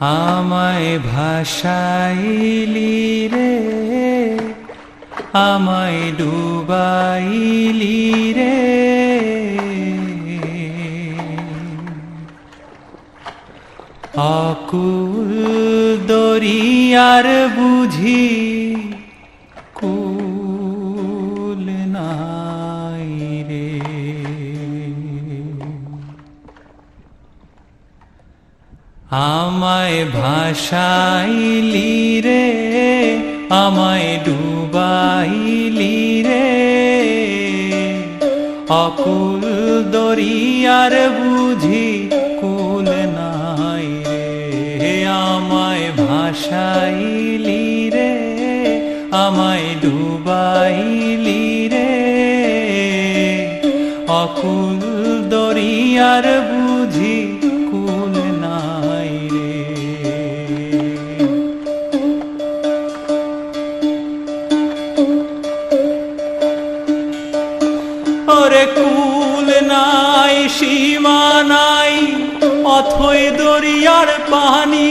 আমায় ভাসাইলি রে আমায় ডুবাইলি রে। অকুল দরিয়ার বুঝি আমায় ভাসাইলি রে, আমায় ডুবাইলি রে। অকুল দরিয়ার বুঝি কুল নাই রে, আমায় ভাসাইলি রে, আমায় ডুবাইলি রে। অকুল দরিয়ার বুঝি ওরে কুল নাই সীমা নাই অথই দরিয়ার পানি।